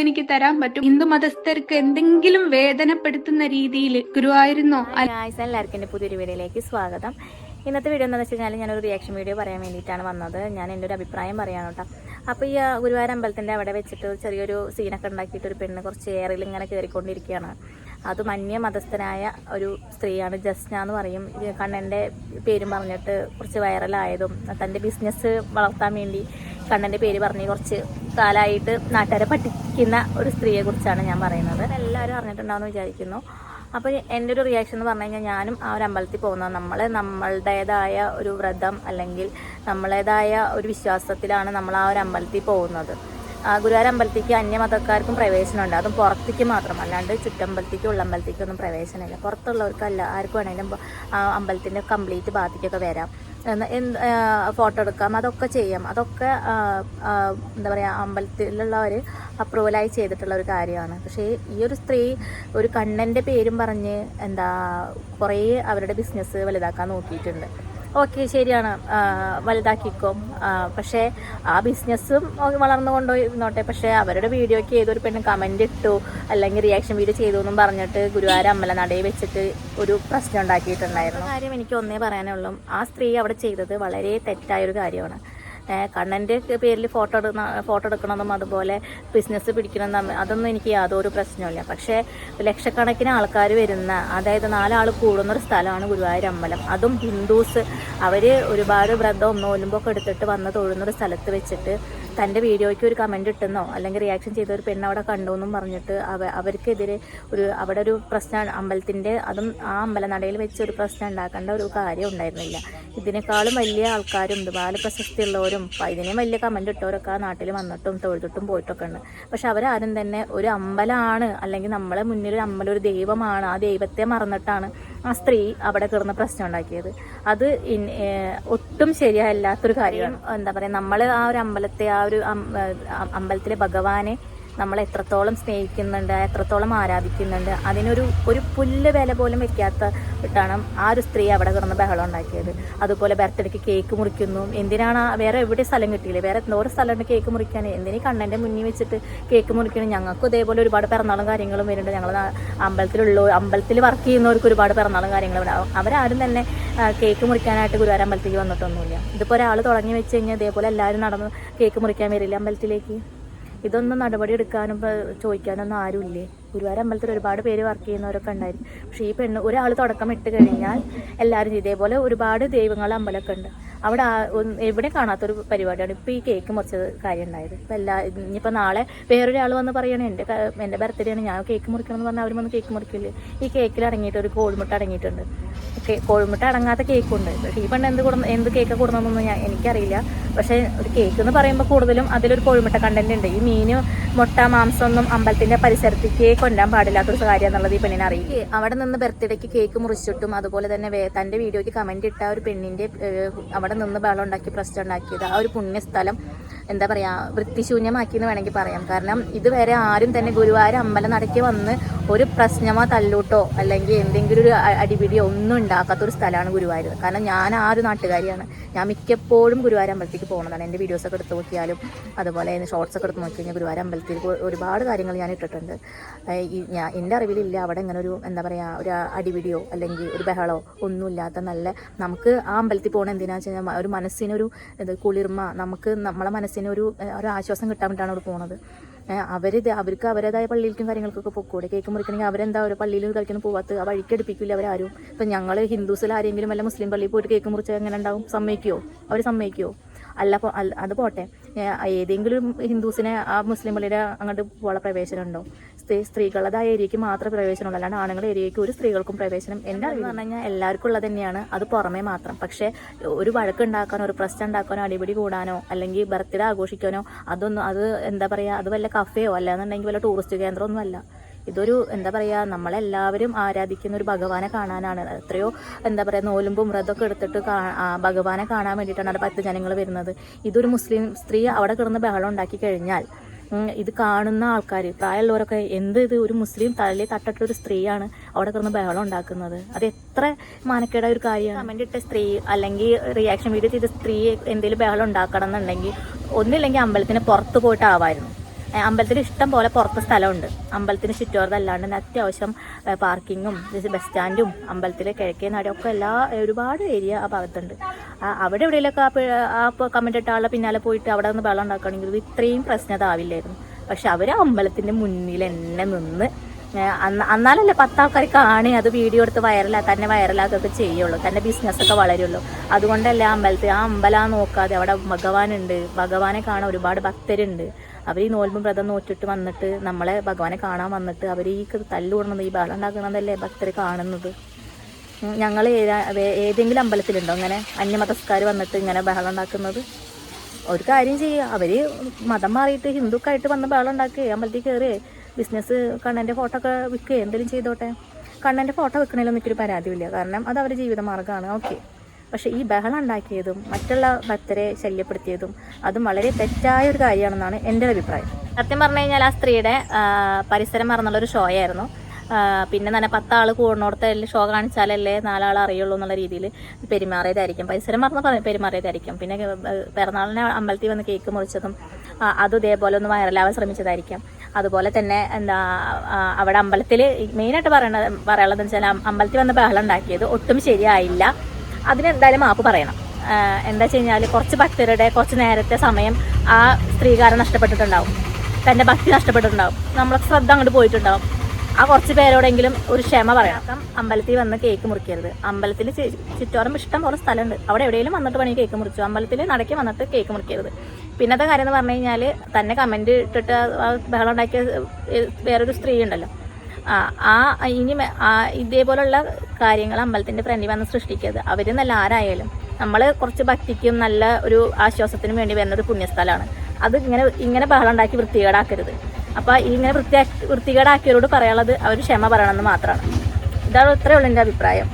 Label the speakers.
Speaker 1: എനിക്ക് തരാൻ പറ്റും ഹിന്ദു മതസ്ഥർക്ക് എന്തെങ്കിലും വേദനപ്പെടുത്തുന്ന രീതിയിൽ ഗുരുവായിരുന്നോ?
Speaker 2: എല്ലാവർക്കും എന്റെ പുതിയൊരു വീഡിയോയിലേക്ക് സ്വാഗതം. ഇന്നത്തെ വീഡിയോ എന്താണെന്ന് വെച്ച് കഴിഞ്ഞാൽ ഞാനൊരു റിയാക്ഷൻ വീഡിയോ പറയാൻ വേണ്ടിയിട്ടാണ് വന്നത്. ഞാൻ എന്റെ ഒരു അഭിപ്രായം പറയാൻ കേട്ടോ. അപ്പോൾ ഈ ഗുരുവായൂർ അമ്പലത്തിന്റെ അവിടെ വെച്ചിട്ട് ചെറിയൊരു സീനൊക്കെ ഉണ്ടാക്കിയിട്ട് ഒരു പെണ്ണ് കുറച്ച് ഏറിൽ ഇങ്ങനെ കയറിക്കൊണ്ടിരിക്കുകയാണ് അത് മന്യ മതസ്ഥനായ ഒരു സ്ത്രീയാണ് ജസ്ന എന്ന് പറയും. കണ്ണന്റെ പേരും പറഞ്ഞിട്ട് കുറച്ച് വൈറലായതും തന്റെ ബിസിനസ് വളർത്താൻ വേണ്ടി കണ്ണന്റെ പേര് പറഞ്ഞ് കുറച്ച് കാലമായിട്ട് നാട്ടുകാരെ പഠിക്കുന്ന ഒരു സ്ത്രീയെ കുറിച്ചാണ് ഞാൻ പറയുന്നത്. എല്ലാവരും അറിഞ്ഞിട്ടുണ്ടാവുമെന്ന് വിചാരിക്കുന്നു. അപ്പോൾ എന്റെ ഒരു റിയാക്ഷൻ എന്ന് പറഞ്ഞു കഴിഞ്ഞാൽ ഞാനും ആ ഒരു അമ്പലത്തിൽ പോകുന്നത് നമ്മൾ നമ്മളുടേതായ ഒരു വ്രതം അല്ലെങ്കിൽ നമ്മളേതായ ഒരു വിശ്വാസത്തിലാണ് നമ്മൾ ആ ഒരു അമ്പലത്തിൽ പോകുന്നത്. ഗുരുവായൂർ അമ്പലത്തേക്ക് അന്യമതക്കാർക്കും പ്രവേശനമുണ്ട്. അതും പുറത്തേക്ക് മാത്രം അല്ലാണ്ട് ചുറ്റമ്പലത്തേക്കും ഉള്ളമ്പലത്തേക്കും ഒന്നും പ്രവേശനമില്ല. പുറത്തുള്ളവർക്കല്ല ആർക്കും വേണമെങ്കിലും ആ അമ്പലത്തിന്റെ കംപ്ലീറ്റ് ഭാഗത്തേക്കൊക്കെ വരാം. ഫോട്ടോ എടുക്കാം. അതൊക്കെ ചെയ്യാം. അതൊക്കെ എന്താ പറയുക അമ്പലത്തിലുള്ളവർ അപ്രൂവലായി ചെയ്തിട്ടുള്ള ഒരു കാര്യമാണ്. പക്ഷേ ഈ ഒരു സ്ത്രീ ഒരു കണ്ണന്റെ പേരും പറഞ്ഞ് എന്താ കുറേ അവരുടെ ബിസിനസ് വലുതാക്കാൻ നോക്കിയിട്ടുണ്ട്. ഓക്കെ ശരിയാണ്. വലുതാക്കിക്കും. പക്ഷേ ആ ബിസിനസ്സും വളർന്നു കൊണ്ടുപോയിരുന്നോട്ടെ. പക്ഷേ അവരുടെ വീഡിയോയ്ക്ക് ഏതൊരു പെണ്ണ് കമന്റ് ഇട്ടു അല്ലെങ്കിൽ റിയാക്ഷൻ വീഡിയോ ചെയ്തു എന്നും പറഞ്ഞിട്ട് ഗുരുവായൂർ അമ്പലനടയിൽ വെച്ചിട്ട് ഒരു പ്രശ്നം ഉണ്ടാക്കിയിട്ടുണ്ടായിരുന്നു. കാര്യം എനിക്ക് ഒന്നേ പറയാനുള്ളൂ. ആ സ്ത്രീ അവിടെ ചെയ്തത് വളരെ തെറ്റായ ഒരു കാര്യമാണ്. കണ്ണന്റെ പേരിൽ ഫോട്ടോ എടുക്കുന്ന ഫോട്ടോ എടുക്കണമെന്നും അതുപോലെ ബിസിനസ് പിടിക്കണം അതൊന്നും എനിക്ക് യാതൊരു പ്രശ്നമില്ല പക്ഷേ ലക്ഷക്കണക്കിന് ആൾക്കാർ വരുന്ന അതായത് നാലാൾ കൂടുന്ന ഒരു സ്ഥലമാണ് ഗുരുവായൂർ അമ്പലം. അതും ഹിന്ദുസ്. അവർ ഒരുപാട് വ്രതവും നോലുമ്പൊക്കെ എടുത്തിട്ട് വന്ന് തൊഴുന്നൊരു സ്ഥലത്ത് വെച്ചിട്ട് തന്റെ വീഡിയോയ്ക്ക് ഒരു കമന്റ് ഇട്ടെന്നോ അല്ലെങ്കിൽ റിയാക്ഷൻ ചെയ്ത ഒരു പെണ്ണ് അവിടെ കണ്ടു എന്നും പറഞ്ഞിട്ട് അവ അവർക്കെതിരെ ഒരു അവിടെ ഒരു പ്രശ്നം അമ്പലത്തിന്റെ അതും ആ അമ്പലനടയിൽ വെച്ച് ഒരു പ്രശ്നം ഉണ്ടാക്കേണ്ട ഒരു കാര്യം ഉണ്ടായിരുന്നില്ല. ഇതിനേക്കാളും വലിയ ആൾക്കാരും ഇതുപോലെ പ്രശസ്തിയുള്ളവരും ഇതിനെ വലിയ കമന്റ് ഇട്ടവരൊക്കെ ആ നാട്ടിൽ വന്നിട്ടും തൊഴുതിട്ടും പോയിട്ടൊക്കെ ഉണ്ട്. പക്ഷെ അവരാരും തന്നെ ഒരു അമ്പലമാണ് അല്ലെങ്കിൽ നമ്മളെ മുന്നിൽ ഒരു അമ്പലം ഒരു ദൈവമാണ് ആ ദൈവത്തെ മറന്നിട്ടാണ് ആ സ്ത്രീ അവിടെ കിടന്ന് പ്രശ്നം ഉണ്ടാക്കിയത്. അത് ഒട്ടും ശരിയല്ലാത്തൊരു കാര്യമാണ്. എന്താ പറയുക നമ്മൾ ആ ഒരു അമ്പലത്തെ ആ ഒരു അമ്പലത്തിലെ ഭഗവാനെ നമ്മൾ എത്രത്തോളം സ്നേഹിക്കുന്നുണ്ട് എത്രത്തോളം ആരാധിക്കുന്നുണ്ട് അതിനൊരു ഒരു പുല്ല് വില പോലും വെക്കാത്ത ഇട്ടാണ് ആ ഒരു സ്ത്രീ അവിടെ കിടന്ന് ബഹളം ഉണ്ടാക്കിയത്. അതുപോലെ ബർത്ത്ഡേക്ക് കേക്ക് മുറിക്കുന്നു. എന്തിനാണ് വേറെ എവിടെ സ്ഥലം കിട്ടിയില്ലേ? വേറെ എന്തോരം സ്ഥലമുണ്ട് കേക്ക് മുറിക്കാൻ. എന്തിനീ കണ്ണന്റെ മുന്നിൽ വെച്ചിട്ട് കേക്ക് മുറിക്കണം? ഞങ്ങൾക്കും ഇതേപോലെ ഒരുപാട് പിറന്നാളും കാര്യങ്ങളും വരുന്നുണ്ട്. ഞങ്ങൾ അമ്പലത്തിലുള്ള അമ്പലത്തിൽ വർക്ക് ചെയ്യുന്നവർക്ക് ഒരുപാട് പിറന്നാളും കാര്യങ്ങളും ഉണ്ടാവും അവരാരും തന്നെ കേക്ക് മുറിക്കാനായിട്ട് ഗുരുവായൂർ അമ്പലത്തിലേക്ക് വന്നിട്ടൊന്നുമില്ല. ഇതിപ്പോൾ ഒരാൾ തുടങ്ങി വെച്ച് കഴിഞ്ഞാൽ ഇതേപോലെ എല്ലാവരും നടന്ന് കേക്ക് മുറിക്കാൻ വരില്ല അമ്പലത്തിലേക്ക്? ഇതൊന്നും നടപടി എടുക്കാനും ചോദിക്കാനൊന്നും ആരുമില്ലേ? ഗുരുവായൂർ അമ്പലത്തിൽ ഒരുപാട് പേര് വർക്ക് ചെയ്യുന്നവരൊക്കെ ഉണ്ടായിരുന്നു. പക്ഷേ ഈ പെണ്ണ് ഒരാൾ തുടക്കം ഇട്ട് കഴിഞ്ഞാൽ എല്ലാവരും ഇതേപോലെ ഒരുപാട് ദൈവങ്ങൾ അമ്പലമൊക്കെ ഉണ്ട്. അവിടെ എവിടെ കാണാത്ത എവിടെ കാണാത്തൊരു പരിപാടിയാണ് ഇപ്പോൾ ഈ കേക്ക് മുറിച്ച കാര്യം ഉണ്ടായത്. ഇപ്പം എല്ലാ ഇനിയിപ്പോൾ നാളെ വേറൊരാൾ വന്ന് പറയണേ എന്റെ എന്റെ ബർത്ത്ഡേ ആണ് ഞാൻ കേക്ക് മുറിക്കണം എന്ന് പറഞ്ഞാൽ അവർ വന്ന് കേക്ക് മുറിക്കില്ലേ ഈ കേക്കിൽ അടങ്ങിയിട്ട് ഒരു കോഴിമുട്ട അടങ്ങിയിട്ടുണ്ട്. കേ- കോഴിമുട്ട അടങ്ങാത്ത കേക്കുണ്ട് പക്ഷേ ഈ പണ്ട് എന്ത് കൂടുന്ന എന്ത് കേക്ക് കൂടുന്നതെന്നൊന്നും ഞാൻ എനിക്കറിയില്ല. പക്ഷേ ഒരു കേക്ക് എന്ന് പറയുമ്പോൾ കൂടുതലും അതിലൊരു കോഴിമുട്ട കണ്ടന്റ് ഉണ്ട്. ഈ മീന് മുട്ട മാംസം ഒന്നും അമ്പലത്തിന്റെ പരിസരത്തേക്ക് കൊണ്ടാൻ പാടില്ലാത്തൊരു കാര്യം എന്നുള്ളത് ഈ പെണ്ണിനെ അറിയില്ല. അവിടെ നിന്ന് ബർത്ത്ഡേക്ക് കേക്ക് മുറിച്ചിട്ടും അതുപോലെ തന്നെ തന്റെ വീഡിയോയ്ക്ക് കമന്റ് ഇട്ട ഒരു പെണ്ണിന്റെ ഏഹ്, അവിടെ നിന്ന് ബഹളം ഉണ്ടാക്കി പ്രശ്നം ഉണ്ടാക്കിയത്. ആ ഒരു പുണ്യസ്ഥലം എന്താ പറയാ വൃത്തിശൂന്യമാക്കി എന്ന് വേണമെങ്കിൽ പറയാം. കാരണം ഇതുവരെ ആരും തന്നെ ഗുരുവായൂർ അമ്പലം നടക്കി വന്ന് ഒരു പ്രശ്നമോ തല്ലൂട്ടോ അല്ലെങ്കിൽ എന്തെങ്കിലും ഒരു അടിപിടിയോ ഒന്നും ഉണ്ടാക്കാത്ത ഒരു സ്ഥലമാണ് ഗുരുവായൂർ. കാരണം ഞാൻ ആ ഒരു നാട്ടുകാരിയാണ്. ഞാൻ മിക്കപ്പോഴും ഗുരുവായൂർ അമ്പലത്തേക്ക് പോകുന്നതാണ്. എന്റെ വീഡിയോസൊക്കെ എടുത്ത് നോക്കിയാലും അതുപോലെ ഷോർട്സ് ഒക്കെ എടുത്ത് നോക്കി കഴിഞ്ഞാൽ ഗുരുവായൂർ അമ്പലത്തിൽ ഒരുപാട് കാര്യങ്ങൾ ഞാൻ ഇട്ടിട്ടുണ്ട്. ഞാൻ എന്റെ അറിവിലില്ല അവിടെ ഇങ്ങനെ ഒരു എന്താ പറയുക ഒരു അടിപിടിയോ അല്ലെങ്കിൽ ഒരു ബഹളോ ഒന്നുമില്ലാത്ത നല്ല നമുക്ക് ആ അമ്പലത്തിൽ പോകണം എന്തിനാണെന്ന് വെച്ച് ഒരു മനസ്സിനൊരു ഇത് കുളിർമ നമുക്ക് നമ്മളെ മനസ്സിനൊരു ഏഹ്, ഒരു ആശ്വാസം കിട്ടാൻ വേണ്ടിയിട്ടാണ് അവിടെ പോണത്. അവരിത് അവർക്ക് അവരുടേതായ പള്ളിയിലേക്കും കാര്യങ്ങൾക്കൊക്കെ പൊക്കൂടെ കേക്ക് മുറിക്കണമെങ്കിൽ അവരെന്താ ഒരു പള്ളിയിൽ കളിക്കുന്ന പോവാത്ത ആ വഴിക്ക് അടുപ്പിക്കില്ല അവരാരും. ഇപ്പം ഞങ്ങൾ ഹിന്ദുസിൽ ആരെങ്കിലും അല്ല മുസ്ലിം പള്ളിയിൽ പോയിട്ട് കേക്ക് മുറിച്ച് എങ്ങനെ ഉണ്ടാവും? സമ്മതിക്കുമോ അവർ സമ്മതിക്കുമോ അല്ല അത് പോട്ടെ. ഏതെങ്കിലും ഹിന്ദുസിനെ ആ മുസ്ലിം പള്ളിയുടെ അങ്ങോട്ട് പോകാനുള്ള പ്രവേശനം ഉണ്ടോ? സ്ത്രീ സ്ത്രീകളുടെ ഏരിയക്ക് മാത്രമേ പ്രവേശനമുള്ളൂ. അല്ലാണ്ട് ആണുങ്ങളുടെ ഏരിയയ്ക്ക് ഒരു സ്ത്രീകൾക്കും പ്രവേശനം എന്റെ അറിവ് പറഞ്ഞു കഴിഞ്ഞാൽ എല്ലാവർക്കും ഉള്ളത് തന്നെയാണ്. അത് പുറമേ മാത്രം. പക്ഷേ ഒരു വഴക്ക് ഉണ്ടാക്കാനോ ഒരു പ്രശ്നം ഉണ്ടാക്കാനോ അടിപിടി കൂടാനോ അല്ലെങ്കിൽ ബർത്ത്ഡേ ആഘോഷിക്കാനോ അതൊന്നും അത് എന്താ പറയുക അത് വല്ല കഫേയോ അല്ലാന്നുണ്ടെങ്കിൽ വല്ല ടൂറിസ്റ്റ് കേന്ദ്രമൊന്നും അല്ല. ഇതൊരു എന്താ പറയുക നമ്മളെല്ലാവരും ആരാധിക്കുന്ന ഒരു ഭഗവാനെ കാണാനാണ്. എത്രയോ എന്താ പറയുക നോലുമ്പും വ്രതമൊക്കെ എടുത്തിട്ട് ഭഗവാനെ കാണാൻ വേണ്ടിയിട്ടാണ് അവിടെ പത്ത് ജനങ്ങൾ വരുന്നത്. ഇതൊരു മുസ്ലിം സ്ത്രീ അവിടെ കിടന്ന് ബഹളം ഉണ്ടാക്കി കഴിഞ്ഞാൽ ഇത് കാണുന്ന ആൾക്കാർ പ്രായമുള്ളവരൊക്കെ എന്ത് ഇത് ഒരു മുസ്ലിം തലയിൽ തട്ടിട്ടൊരു സ്ത്രീയാണ് അവിടെ കിടന്ന് ബഹളം ഉണ്ടാക്കുന്നത്. അത് എത്ര മാനക്കേട ഒരു കാര്യമാണ്. കമന്റ് ഇട്ട സ്ത്രീ അല്ലെങ്കിൽ റിയാക്ഷൻ വീഡിയോ ചെയ്ത സ്ത്രീ എന്തെങ്കിലും ബഹളം ഉണ്ടാക്കണം എന്നുണ്ടെങ്കിൽ ഒന്നില്ലെങ്കിൽ അമ്പലത്തിന് പുറത്ത് പോയിട്ട് അമ്പലത്തിൽ ഇഷ്ടം പോലെ പുറത്ത് സ്ഥലമുണ്ട്. അമ്പലത്തിന് ചുറ്റോറതല്ലാണ്ട് അത്യാവശ്യം പാർക്കിങ്ങും ബസ് സ്റ്റാൻഡും അമ്പലത്തിലെ കിഴക്കേ നടയൊക്കെ എല്ലാ ഒരുപാട് ഏരിയ ആ ഭാഗത്തുണ്ട്. അവിടെ എവിടെയെങ്കിലൊക്കെ ആ കമന്റ് ഇട്ട ആളെ പിന്നാലെ പോയിട്ട് അവിടെ നിന്ന് വെള്ളം ഉണ്ടാക്കുകയാണെങ്കിൽ ഇത് ഇത്രയും പ്രശ്നം ആവില്ലായിരുന്നു. പക്ഷെ അവർ അമ്പലത്തിന്റെ മുന്നിൽ എന്നെ നിന്ന് എന്നാലല്ലേ പത്താൾക്കാർ കാണി അത് വീഡിയോ എടുത്ത് വൈറലാ തന്നെ വൈറലാക്കൊക്കെ ചെയ്യുള്ളൂ തന്നെ ബിസിനസ്സൊക്കെ വളരുള്ളൂ. അതുകൊണ്ടല്ലേ അമ്പലത്തിൽ ആ അമ്പലം നോക്കാതെ അവിടെ ഭഗവാനുണ്ട്. ഭഗവാനെ കാണാൻ ഒരുപാട് ഭക്തരുണ്ട്. അവർ ഈ നോൽമ്പും വ്രതം നോറ്റിട്ട് വന്നിട്ട് നമ്മളെ ഭഗവാനെ കാണാൻ വന്നിട്ട് അവർ ഈ തല്ലുകൂടണത് ഈ ബഹളം ഉണ്ടാക്കണമെന്നല്ലേ ഭക്തർ കാണുന്നത്. ഞങ്ങൾ ഏതെങ്കിലും അമ്പലത്തിലുണ്ടോ അങ്ങനെ അന്യമതസ്കാർ വന്നിട്ട് ഇങ്ങനെ ബഹളം ഉണ്ടാക്കുന്നത്? ഒരു കാര്യം ചെയ്യുക അവർ മതം മാറിയിട്ട് ഹിന്ദുക്കായിട്ട് വന്ന് ബഹളം ഉണ്ടാക്കുക അമ്പലത്തിൽ കയറി ബിസിനസ് കണ്ണന്റെ ഫോട്ടോ ഒക്കെ വിൽക്കുകയോ എന്തെങ്കിലും ചെയ്തോട്ടെ. കണ്ണന്റെ ഫോട്ടോ വെക്കണേലൊന്നും എനിക്കൊരു പരാതിയില്ല കാരണം അത് അവരുടെ ജീവിത മാർഗമാണ്. ഓക്കെ. പക്ഷേ ഈ ബഹളം ഉണ്ടാക്കിയതും മറ്റുള്ള ഭക്തരെ ശല്യപ്പെടുത്തിയതും അതും വളരെ തെറ്റായ ഒരു കാര്യമാണെന്നാണ് എന്റെ അഭിപ്രായം. സത്യം പറഞ്ഞു കഴിഞ്ഞാൽ ആ സ്ത്രീയുടെ പരിസരം മറന്നുള്ള ഒരു ഷോ ആയിരുന്നു പിന്നെ തന്നെ പത്താൾ കൂടുന്നോടത്തല്ലേ ഷോ കാണിച്ചാലല്ലേ നാലാൾ അറിയുള്ളൂ എന്നുള്ള രീതിയിൽ പെരുമാറിയതായിരിക്കും. പരിസരം മറന്ന് പെരുമാറിയതായിരിക്കും. പിന്നെ പിറന്നാളിനെ അമ്പലത്തിൽ വന്ന് കേക്ക് മുറിച്ചതും അത് ഇതേപോലെ ഒന്ന് വൈറലാവാൻ ശ്രമിച്ചതായിരിക്കാം. അതുപോലെ തന്നെ എന്താ അവിടെ അമ്പലത്തിൽ മെയിനായിട്ട് പറയണത് പറയാനുള്ളതെന്ന് വെച്ചാൽ അമ്പലത്തിൽ വന്ന് ബഹളം ഉണ്ടാക്കിയത് ഒട്ടും ശരിയായില്ല. അതിനെന്തായാലും മാപ്പ് പറയണം. എന്താ വെച്ച് കഴിഞ്ഞാൽ കുറച്ച് ഭക്തരുടെ കുറച്ച് നേരത്തെ സമയം ആ സ്ത്രീകാരൻ നഷ്ടപ്പെട്ടിട്ടുണ്ടാവും. തന്റെ ഭക്തി നഷ്ടപ്പെട്ടിട്ടുണ്ടാവും. നമ്മളെ ശ്രദ്ധ അങ്ങോട്ട് പോയിട്ടുണ്ടാവും. ആ കുറച്ച് പേരോടെങ്കിലും ഒരു ക്ഷമ പറയാം അമ്പലത്തിൽ വന്ന് കേക്ക് മുറിക്കരുത്. അമ്പലത്തിൽ ചുറ്റോറും ഇഷ്ടം പോലെ സ്ഥലമുണ്ട്. അവിടെ എവിടെയെങ്കിലും വന്നിട്ട് വേണമെങ്കിൽ കേക്ക് മുറിച്ചു. അമ്പലത്തിൽ നടക്കി വന്നിട്ട് കേക്ക് മുറിക്കരുത്. പിന്നത്തെ കാര്യം എന്ന് പറഞ്ഞു കഴിഞ്ഞാൽ തന്നെ കമന്റ് ഇട്ടിട്ട് ബഹളം ഉണ്ടാക്കിയ വേറൊരു സ്ത്രീ ഉണ്ടല്ലോ. ആ ഇനി ഇതേപോലുള്ള കാര്യങ്ങൾ അമ്പലത്തിന്റെ ഫ്രണ്ടിൽ വന്ന് സൃഷ്ടിക്കരുത്. അവർ നല്ല ആരായാലും. നമ്മൾ കുറച്ച് ഭക്തിക്കും നല്ല ഒരു ആശ്വാസത്തിനും വേണ്ടി വരുന്ന ഒരു പുണ്യസ്ഥലമാണ്. അത് ഇങ്ങനെ ഇങ്ങനെ ബഹളം ഉണ്ടാക്കി വൃത്തികേടാക്കരുത്. അപ്പൊ ഇങ്ങനെ വൃത്തിയാക്കി വൃത്തികേടാക്കിയവരോട് പറയാനുള്ളത് അവർ ക്ഷമ പറയണമെന്ന് മാത്രമാണ്. ഇതാണ് ഇത്രയുള്ള എന്റെ അഭിപ്രായം.